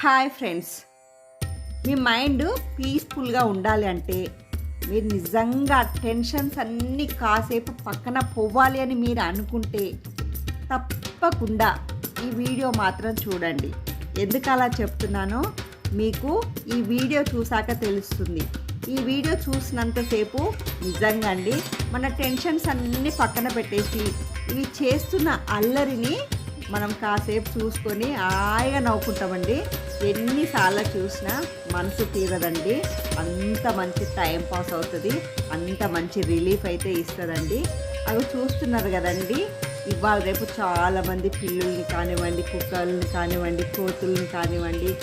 Hi friends. మీ mind పీస్ఫుల్గా ఉండాలి అంటే మీరు నిజంగా టెన్షన్స్ అన్నీ కాసేపు పక్కన పోవాలి అని మీరు అనుకుంటే తప్పకుండా ఈ వీడియో మాత్రం చూడండి. ఎందుకు అలా చెప్తున్నానో మీకు ఈ వీడియో చూసాక తెలుస్తుంది. ఈ వీడియో చూసినంతసేపు నిజంగా అండి మన టెన్షన్స్ అన్నీ పక్కన పెట్టేసి ఇవి చేస్తున్న అల్లరిని మనం కాసేపు చూసుకొని హాయిగా నవ్వుకుంటామండి. ఎన్నిసార్లు చూసినా మనసు తీరదండి. అంత మంచి టైం పాస్ అవుతుంది. అంత మంచి రిలీఫ్ అయితే ఇస్తుందండి. అవి చూస్తున్నారు కదండి. ఇవాళ రేపు చాలామంది పిల్లుల్ని కానివ్వండి కుక్కల్ని కానివ్వండి కోతుల్ని కానివ్వండి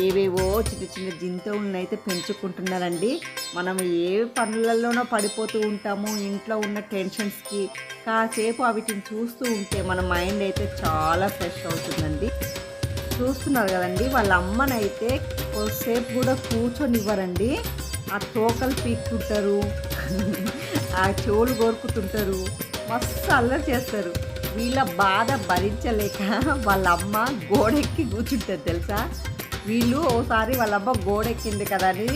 ఏవేవో చిన్న చిన్న జంతువులను అయితే పెంచుకుంటున్నారండి. మనం ఏ పనులలోనో పడిపోతూ ఉంటాము ఇంట్లో ఉన్న టెన్షన్స్కి. కాసేపు వాటిని చూస్తూ ఉంటే మన మైండ్ అయితే చాలా ఫ్రెష్ అవుతుందండి. చూస్తున్నారు కదండి వాళ్ళ అమ్మనైతే కొద్దిసేపు కూడా కూర్చొనివ్వరండి. ఆ తోకలు పీక్కుంటారు ఆ చెవులు కోరుకుతుంటారు మస్తు అల్లరి చేస్తారు. వీళ్ళ బాధ భరించలేక వాళ్ళ అమ్మ గోడెక్కి కూర్చుంటుంది తెలుసా? వీళ్ళు ఓసారి వాళ్ళ అమ్మ గోడెక్కింది కదా అని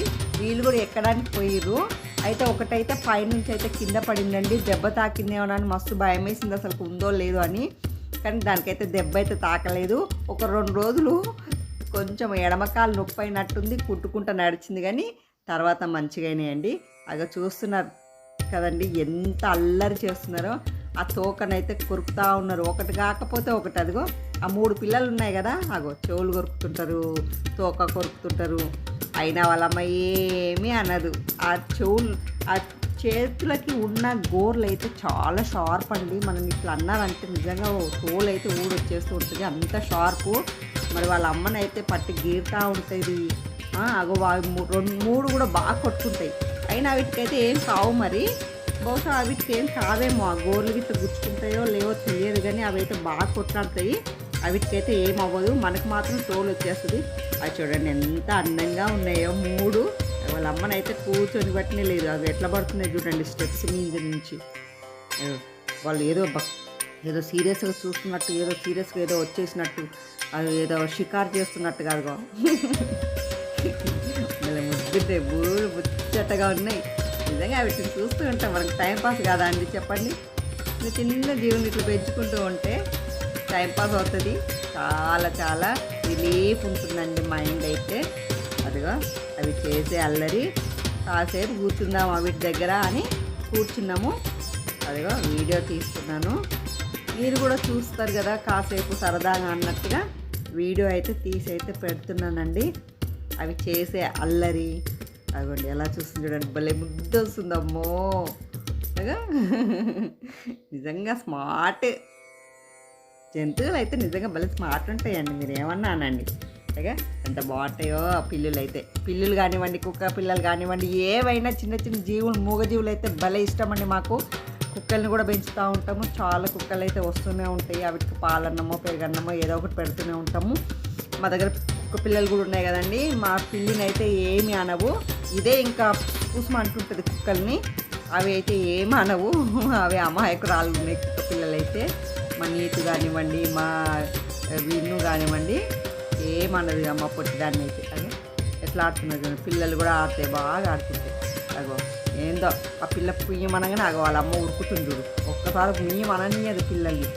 వీళ్ళు కూడా ఎక్కడానికి పోయిర్రు. అయితే ఒకటైతే పైనుంచి అయితే కింద పడిందండి. దెబ్బ తాకిందేమో అని మస్తు భయం వేసింది అసలు ఉందో లేదో అని. కానీ దానికైతే దెబ్బ అయితే తాకలేదు. ఒక రెండు రోజులు కొంచెం ఎడమకాలు నొప్పి అయినట్టుంది. కుట్టుకుంటూ నడిచింది కానీ తర్వాత మంచిగానే అండి. అగ చూస్తున్నారు కదండి. ఎంత అల్లరి చేస్తున్నారో. ఆ తోకనైతే కొరుకుతా ఉన్నారు. ఒకటి కాకపోతే ఒకటి అదిగో ఆ మూడు పిల్లలు ఉన్నాయి కదా అగో చెవులు కొరుకుతుంటారు తోక కొరుకుతుంటారు. అయినా వాళ్ళమ్మ ఏమీ అనదు. ఆ చెవులు ఆ చేతులకి ఉన్న గోర్లు అయితే చాలా షార్ప్ అండి. మనం ఇట్లా అన్నారంటే నిజంగా తోలు అయితే ఊడొచ్చేస్తూ ఉంటుంది. అంత షార్పు. మరి వాళ్ళ అమ్మని అయితే పట్టి గీరుతూ ఉంటుంది. అగో రెండు మూడు కూడా బాగా కొట్టుకుంటాయి. అయినా వీటికైతే ఏం కావు మరి. బహుశా వీటికి ఏం కావేమో? ఆ గోర్లు గిట్ల గుచ్చుకుంటాయో లేవో తెలియదు కానీ అవి అయితే బాగా కొట్లాడతాయి. వీటికైతే ఏం అవ్వదు మనకు మాత్రం తోలు వచ్చేస్తుంది. అది చూడండి ఎంత అందంగా ఉన్నాయో. మూడు. వాళ్ళ అమ్మనైతే కూర్చొని బట్టినే లేదు. అవి ఎట్లా పడుతున్నాయి చూడండి స్టెప్స్ మీద నుంచి. వాళ్ళు ఏదో ఏదో సీరియస్గా చూస్తున్నట్టు ఏదో సీరియస్గా ఏదో వచ్చేసినట్టు అది ఏదో షికారు చేస్తున్నట్టు కాదు మళ్ళీ ముద్దుంటే బూడు ముచ్చటగా ఉన్నాయి. నిజంగా వీటిని చూస్తూ ఉంటాం. మనకి టైంపాస్ కాదా అండి చెప్పండి? చిన్న చిన్న జీవుని ఇట్లా పెంచుకుంటూ ఉంటే టైంపాస్ అవుతుంది. చాలా చాలా రిలీఫ్ ఉంటుందండి మైండ్ అయితే. అదిగో అవి చేసే అల్లరి. కాసేపు కూర్చుందాం వీటి దగ్గర అని కూర్చున్నాము. అదిగో వీడియో తీస్తున్నాను. మీరు కూడా చూస్తారు కదా కాసేపు సరదాగా అన్నట్టుగా. వీడియో అయితే తీసి అయితే పెడుతున్నానండి. అవి చేసే అల్లరి అదిగోండి ఎలా చూస్తుంది చూడండి. భలే ముద్దు వస్తుందమ్మో నిజంగా స్మార్ట్. జంతువులు అయితే నిజంగా భలే స్మార్ట్ ఉంటాయండి మీరు ఏమన్నా అనండి. అలాగే ఎంత బాగుంటాయో ఆ పిల్లులు అయితే పిల్లులు కానివ్వండి కుక్క పిల్లలు కానివ్వండి ఏవైనా చిన్న చిన్న జీవులు మూగ జీవులు అయితే భలే ఇష్టం అండి మాకు. కుక్కల్ని కూడా పెంచుతూ ఉంటాము. చాలా కుక్కలు అయితే వస్తూనే ఉంటాయి. వాటికి పాలన్నమో పెరుగన్నమో ఏదో ఒకటి పెడుతూనే ఉంటాము. మా దగ్గర కుక్క పిల్లలు కూడా ఉన్నాయి కదండి. మా పిల్లిని అయితే ఏమి అనవు. ఇదే ఇంకా కూసుమ అంటుంటుంది కుక్కల్ని. అవి అయితే ఏమనవు అవి అమాయకురాలు ఉన్నాయి కుక్క పిల్లలైతే. మా నీతు కానివ్వండి మా విన్ను కానివ్వండి ఏమన్నది అమ్మ పొట్టిదాన్ని అయితే. అని ఎట్లా ఆడుతున్నారు పిల్లలు కూడా ఆడతాయి బాగా ఆడుతుంటాయి అగో ఏందో ఆ పిల్ల పుయ్యమనగానే అగో వాళ్ళ అమ్మ ఉరుకుతుంది చూడు. ఒక్కసారి పుయ్యమననీయదు పిల్లల్ని.